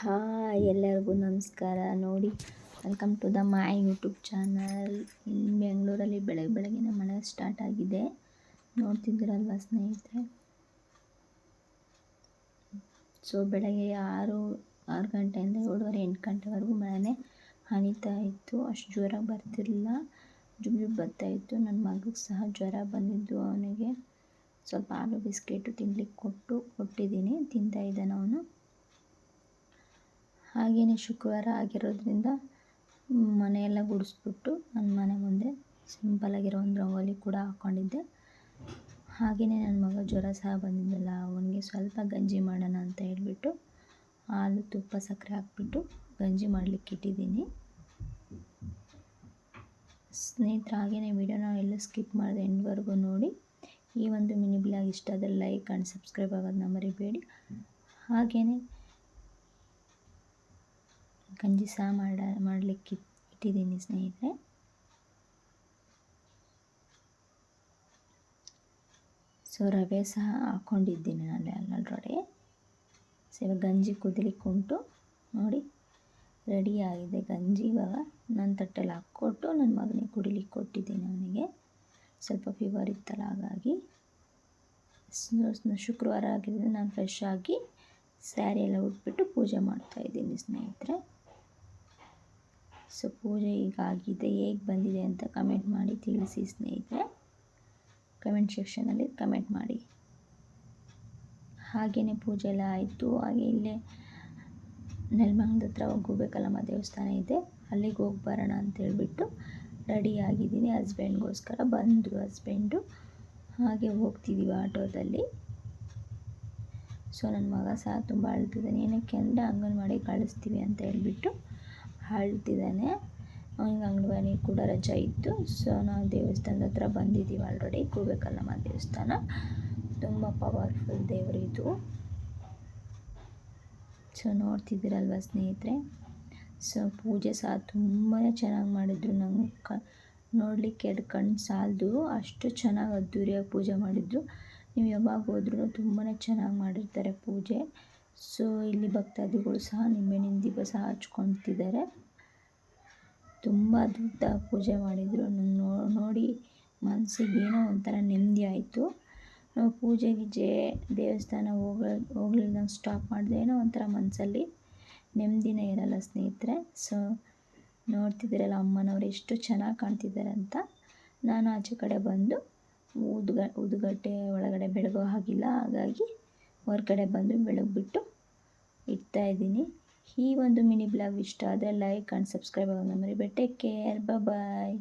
Hi ಎಲ್ಲರಿಗೂ ನಮಸ್ಕಾರ. ನೋಡಿ welcome to the my YouTube channel ಬೆಂಗಳೂರಲ್ಲಿ ಬೆಳಗ್ಗೆ ಬೆಳಗ್ಗೆ ಮಳೆ ಸ್ಟಾರ್ಟ್ ಆಗಿದೆ. ನೋಡ್ತಿದ್ದೀರಲ್ವ ಸ್ನೇಹಿತರೆ? ಸೊ ಬೆಳಗ್ಗೆ ಆರು ಆರು ಗಂಟೆಯಿಂದ ಏಳುವರೆ ಎಂಟು ಗಂಟೆವರೆಗೂ ಮಳೆನೇ ಹನಿತಾ ಇತ್ತು. ಅಷ್ಟು ಜ್ವರ ಬರ್ತಿರಲಿಲ್ಲ. ಜುಮ್ ಜುಮ್ ಬರ್ತಾಯಿತ್ತು ನನ್ನ ಮಗುಗೆ ಸಹ ಜ್ವರ ಬಂದಿದ್ದು ಅವನಿಗೆ. ಸ್ವಲ್ಪ ಹಾಲು ಬಿಸ್ಕೆಟು ತಿನ್ಲಿಕ್ಕೆ ಕೊಟ್ಟು, ಕೊಟ್ಟಿದ್ದೀನಿ. ತಿಂತಾ ಇದ್ದಾನೆ ಅವನು. ಹಾಗೆಯೇ ಶುಕ್ರವಾರ ಆಗಿರೋದ್ರಿಂದ ಮನೆಯೆಲ್ಲ ಗುಡಿಸ್ಬಿಟ್ಟು ನನ್ನ ಮನೆ ಮುಂದೆ ಸಿಂಪಲಾಗಿರೋ ಒಂದು ರಂಗೋಲಿ ಕೂಡ ಹಾಕ್ಕೊಂಡಿದ್ದೆ ಹಾಗೆಯೇ ನನ್ನ ಮಗ ಜ್ವರ ಸಹ ಬಂದಿದ್ದಲ್ಲ ಅವನಿಗೆ ಸ್ವಲ್ಪ ಗಂಜಿ ಮಾಡೋಣ ಅಂತ ಹೇಳಿಬಿಟ್ಟು ಹಾಲು, ತುಪ್ಪ, ಸಕ್ಕರೆ ಹಾಕ್ಬಿಟ್ಟು ಗಂಜಿ ಮಾಡಲಿಕ್ಕೆ ಇಟ್ಟಿದ್ದೀನಿ. ಸ್ನೇಹಿತರೆ ಹಾಗೆಯೇ ವಿಡಿಯೋನ ಎಲ್ಲ ಸ್ಕಿಪ್ ಮಾಡಿದೆ ಎಂಡ್ವರೆಗೂ ನೋಡಿ. ಈ ಒಂದು ಮಿನಿ ಬ್ಲಾಗ್ ಇಷ್ಟ ಆದರೆ ಲೈಕ್ ಆ್ಯಂಡ್ ಸಬ್ಸ್ಕ್ರೈಬ್ ಆಗೋದನ್ನ ಮರಿಬೇಡಿ. ಹಾಗೆಯೇ ಗಂಜಿ ಸಹ ಮಾಡ, ಮಾಡಲಿಕ್ಕೆ ಇಟ್ಟಿದ್ದೀನಿ ಸ್ನೇಹಿತರೆ. ಸೊ ರವೆ ಸಹ ಹಾಕ್ಕೊಂಡಿದ್ದೀನಿ ನಾನು ಆಲ್ರೆಡಿ ಸೊ ಇವಾಗ ಗಂಜಿ ಕುದಿಲಿಕ್ಕೆ ಉಂಟು. ನೋಡಿ ರೆಡಿ ಆಗಿದೆ ಗಂಜಿ ಇವಾಗ. ನನ್ನ ತಟ್ಟೆಲಿ ಹಾಕ್ಕೊಟ್ಟು ನನ್ನ ಮಗನಿಗೆ ಕುಡಿಲಿಕ್ಕೆ ಕೊಟ್ಟಿದ್ದೀನಿ ಅವನಿಗೆ. ಸ್ವಲ್ಪ ಫೀವರ್ ಇತ್ತಲ್ಲ, ಹಾಗಾಗಿ. ಶುಕ್ರವಾರ ಆಗಿದ್ದರೆ ನಾನು ಫ್ರೆಶ್ ಆಗಿ ಸ್ಯಾರಿ ಎಲ್ಲ ಉಟ್ಬಿಟ್ಟು ಪೂಜೆ ಮಾಡ್ತಾಯಿದ್ದೀನಿ ಸ್ನೇಹಿತರೆ. ಸೊ ಪೂಜೆ ಈಗ ಆಗಿದೆ ಹೇಗೆ ಬಂದಿದೆ ಅಂತ ಕಮೆಂಟ್ ಮಾಡಿ ತಿಳಿಸಿ ಸ್ನೇಹಿತರೆ. ಕಮೆಂಟ್ ಸೆಕ್ಷನಲ್ಲಿ ಕಮೆಂಟ್ ಮಾಡಿ. ಹಾಗೇ ಪೂಜೆ ಎಲ್ಲ ಆಯಿತು. ಹಾಗೆ ಇಲ್ಲೇ ನೆಲ್ಮಂಗ್ದ ಹತ್ರ ಹೋಗ್ಬೇಕಲ್ಲಮ್ಮ ದೇವಸ್ಥಾನ ಇದೆ. ಅಲ್ಲಿಗೆ ಹೋಗಿ ಬರೋಣ ಅಂತ ಹೇಳ್ಬಿಟ್ಟು ರೆಡಿ ಆಗಿದ್ದೀನಿ. ಹಸ್ಬೆಂಡ್ಗೋಸ್ಕರ ಬಂದರು ಹಸ್ಬೆಂಡು ಹಾಗೆ ಹೋಗ್ತಿದ್ದೀವಿ ಆಟೋದಲ್ಲಿ. ಸೊ ನನ್ನ ಮಗ ಸಹ ತುಂಬ ಅಳ್ತಿದ್ದಾನೆ. ಏನಕ್ಕೆ ಅಂದರೆ ಅಂಗನವಾಡಿ ಕಳಿಸ್ತೀವಿ ಅಂತ ಹೇಳ್ಬಿಟ್ಟು ಅಳ್ತಿದ್ದಾನೆ ಅವನಿಗೆ ಅಂಗನವಾಡಿ ಕೂಡ ರಜೆ ಇತ್ತು. ಸೊ ನಾವು ದೇವಸ್ಥಾನದ ಹತ್ರ ಬಂದಿದ್ದೀವಿ ಆಲ್ರೆಡಿ ಕೂಬೇಕಲ್ಲಮ್ಮ ದೇವಸ್ಥಾನ? ತುಂಬ ಪವರ್ಫುಲ್ ದೇವರು ಇದು. ಸೊ ನೋಡ್ತಿದ್ದೀರಲ್ವ ಸ್ನೇಹಿತರೆ? ಸೊ ಪೂಜೆ ಸಹ ತುಂಬಾ ಚೆನ್ನಾಗಿ ಮಾಡಿದ್ರು. ನಂಗೆ ಕ, ನೋಡಲಿಕ್ಕೆ ಎರಡು ಕಣ್ಣು ಸಾಲದು. ಅಷ್ಟು ಚೆನ್ನಾಗಿ ಅದ್ದೂರಿಯಾಗಿ ಪೂಜೆ ಮಾಡಿದ್ರು. ನೀವು ಯಾವಾಗ ಹೋದ್ರೂ ತುಂಬಾ ಚೆನ್ನಾಗಿ ಮಾಡಿರ್ತಾರೆ ಪೂಜೆ. ಸೊ, ಇಲ್ಲಿ ಭಕ್ತಾದಿಗಳು ಸಹ ನಿಂಬೆಹಣ್ಣಿನ ದೀಪ ಸಹ ಹಚ್ಕೊತಿದ್ದಾರೆ. ತುಂಬ ದೊಡ್ಡ ಪೂಜೆ ಮಾಡಿದರು. ನೋಡಿ ಮನಸ್ಸಿಗೆ ಏನೋ ಒಂಥರ ನೆಮ್ಮದಿ ಆಯಿತು. ನಾವು ಪೂಜೆ ಗೀಜೆ ದೇವಸ್ಥಾನ ಹೋಗ ಹೋಗ್ಲಿಲ್ಲ ಸ್ಟಾಪ್ ಮಾಡಿದ್ರೆ ಏನೋ ಒಂಥರ ಮನಸ್ಸಲ್ಲಿ ನೆಮ್ಮದಿನೇ ಇರಲ್ಲ ಸ್ನೇಹಿತರೆ. ಸೊ, ನೋಡ್ತಿದ್ದೀರಲ್ಲ ಅಮ್ಮನವ್ರು ಎಷ್ಟು ಚೆನ್ನಾಗಿ ಕಾಣ್ತಿದ್ದಾರೆ ಅಂತ. ನಾನು ಆಚೆ ಕಡೆ ಬಂದು ಉದ್ಗ, ಉದ್ಗಟ್ಟೆ ಒಳಗಡೆ ಬೆಳಗೋ ಹಾಗಿಲ್ಲ. ಹಾಗಾಗಿ ಹೊರಗಡೆ ಬಂದು ಬೆಳಗ್ಬಿಟ್ಟು ಇಡ್ತಾಯಿದ್ದೀನಿ ಈ ಒಂದು ಮಿನಿ ಬ್ಲಾಗ್ ಇಷ್ಟ ಆದರೆ ಲೈಕ್ ಆ್ಯಂಡ್ ಸಬ್ಸ್ಕ್ರೈಬ್ ಆಗೋದನ್ನ ಮರಿಬೇಡಿ. Take care bye